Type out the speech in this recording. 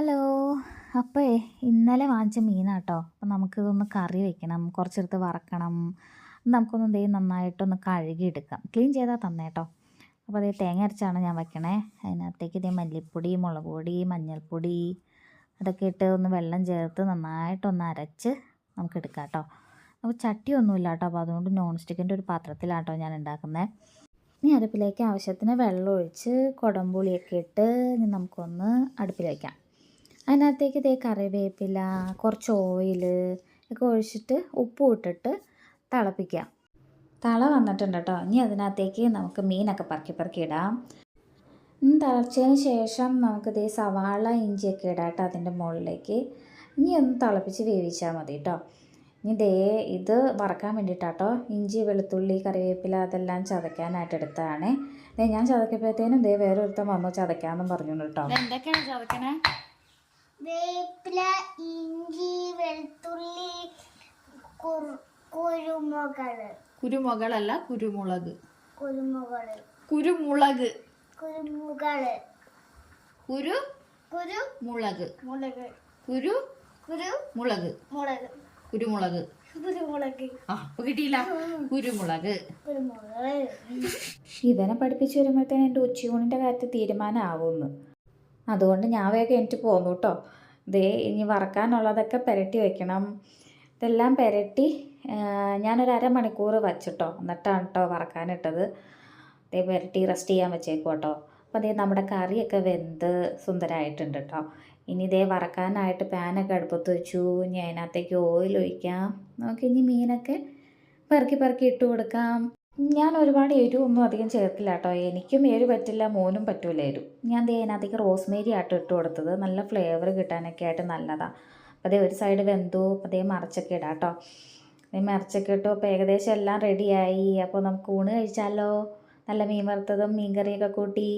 Hello. അപ്പോൾ ഇന്നലെ വാങ്ങിച്ച മീനാട്ടോ. അപ്പോൾ നമുക്കിതൊന്ന് കറി വെക്കണം കുറച്ചെടുത്ത് വറക്കണം. നമുക്കൊന്ന് ദേ നന്നായിട്ടൊന്ന് കഴുകിയെടുക്കാം. ക്ലീൻ ചെയ്താൽ തന്നേട്ടോ. അപ്പോൾ അതേ തേങ്ങ അരച്ചാണ് ഞാൻ വെക്കണേ. അതിനകത്തേക്ക് ഇതേ മല്ലിപ്പൊടി മുളക് പൊടി മഞ്ഞൾപ്പൊടി അതൊക്കെ ഇട്ട് ഒന്ന് വെള്ളം ചേർത്ത് നന്നായിട്ടൊന്ന് അരച്ച് നമുക്ക് എടുക്കാം കേട്ടോ അപ്പോൾ ചട്ടിയൊന്നുമില്ല കേട്ടോ അപ്പോൾ അതുകൊണ്ട് നോൺ സ്റ്റിക്കിന്റെ ഒരു പാത്രത്തിലാട്ടോ ഞാൻ ഉണ്ടാക്കുന്നത് ഇനി അടുപ്പിലേക്ക് ആവശ്യത്തിന് വെള്ളം ഒഴിച്ച് കുടംപുളിയൊക്കെ ഇട്ട് ഇനി നമുക്കൊന്ന് അടുപ്പിൽ വയ്ക്കാം അതിനകത്തേക്ക് ഇതേ കറിവേപ്പില കുറച്ച് ഓയിൽ ഒക്കെ ഒഴിച്ചിട്ട് ഉപ്പും ഇട്ടിട്ട് തിളപ്പിക്കാം. തള വന്നിട്ടുണ്ട് കേട്ടോ. ഇനി അതിനകത്തേക്ക് നമുക്ക് മീനൊക്കെ പറക്കി പറക്കി ഇടാം. തിളച്ചതിന് ശേഷം നമുക്ക് ഇതേ സവാള ഇഞ്ചിയൊക്കെ ഇടാം കേട്ടോ അതിന്റെ മുകളിലേക്ക്. ഇനി ഒന്ന് തിളപ്പിച്ച് വേവിച്ചാൽ മതി കേട്ടോ. ഇനി ദേ ഇത് വറക്കാൻ വേണ്ടിയിട്ടാട്ടോ ഇഞ്ചി വെളുത്തുള്ളി കറിവേപ്പില അതെല്ലാം ചതയ്ക്കാനായിട്ട് എടുത്തതാണ്. ദേ ഞാൻ ചതക്കപ്പോഴത്തേനും ദേ വേറെ ഒരുത്തൻ വന്നു ചതയ്ക്കാമെന്നും പറഞ്ഞു കേട്ടോ. എന്തൊക്കെയാണ് ചതക്കണേ വേപ്പില ഇഞ്ചി വെളുത്തുള്ളി കുരുമുളക്. കുരുമുകൾ കുരുമുകളല്ല കുരുമുളക്. കുരുമുകൾ കുരുമുളക്. കുരുമുകൾ കുരു കുരുമുളക് മുളക്. മുളക്. കുരു കുരു മുളക്. മുളക്. കുരുമുളക്. കുരുമുളക്. ആ ഇപ്പൊ കിട്ടിയില്ല. കുരുമുളക്. കുരുമുളക്. ഇവനെ പഠിപ്പിച്ചു വരുമ്പോഴത്തേനും എന്റെ ഉച്ചയൂണിന്റെ കാര്യത്തിൽ തീരുമാനമാവുമെന്ന്. അതുകൊണ്ട് ഞാൻ വേഗം എനിക്ക് പോന്നു കേട്ടോ ദേ ഇനി വറക്കാനുള്ളതൊക്കെ പുരട്ടി വയ്ക്കണം ഇതെല്ലാം പുരട്ടി ഞാനൊരു അരമണിക്കൂർ വച്ചിട്ടോ എന്നിട്ടാണ് കേട്ടോ വറക്കാനിട്ടത്. ദേ പുരട്ടി റെസ്റ്റ് ചെയ്യാൻ വെച്ചേക്കും കേട്ടോ അപ്പോൾ ദേ നമ്മുടെ കറിയൊക്കെ വെന്ത് സുന്ദരമായിട്ടുണ്ട് കേട്ടോ ഇനി ഇതേ വറക്കാനായിട്ട് പാനൊക്കെ അടുപ്പത്ത് വെച്ചു. ഇനി അതിനകത്തേക്ക് ഓയിൽ ഒഴിക്കാം. നമുക്ക് ഇനി മീനൊക്കെ പെറുക്കി പെറുക്കി ഇട്ട് കൊടുക്കാം. ഞാൻ ഒരുപാട് എരിവൊന്നും അധികം ചേർക്കില്ല കേട്ടോ. എനിക്കും എരിവ് പറ്റില്ല മോനും പറ്റൂല എരിവ്. ഞാൻ ദേ അതിനകത്തേക്ക് റോസ്മേരി ആയിട്ട് ഇട്ട് കൊടുത്തത്. നല്ല ഫ്ലേവർ കിട്ടാനൊക്കെ ആയിട്ട് നല്ലതാണ് അപ്പോൾ അതേ ഒരു സൈഡ് വെന്തു അതേ മറിച്ചൊക്കെ ഇടാം കേട്ടോ. അതേ മറിച്ചൊക്കെ ഇട്ടു അപ്പോൾ ഏകദേശം എല്ലാം റെഡിയായി അപ്പോൾ നമുക്ക് ഊണ് കഴിച്ചാലോ? നല്ല മീൻ വറുത്തതും മീൻ കറിയൊക്കെ കൂട്ടി.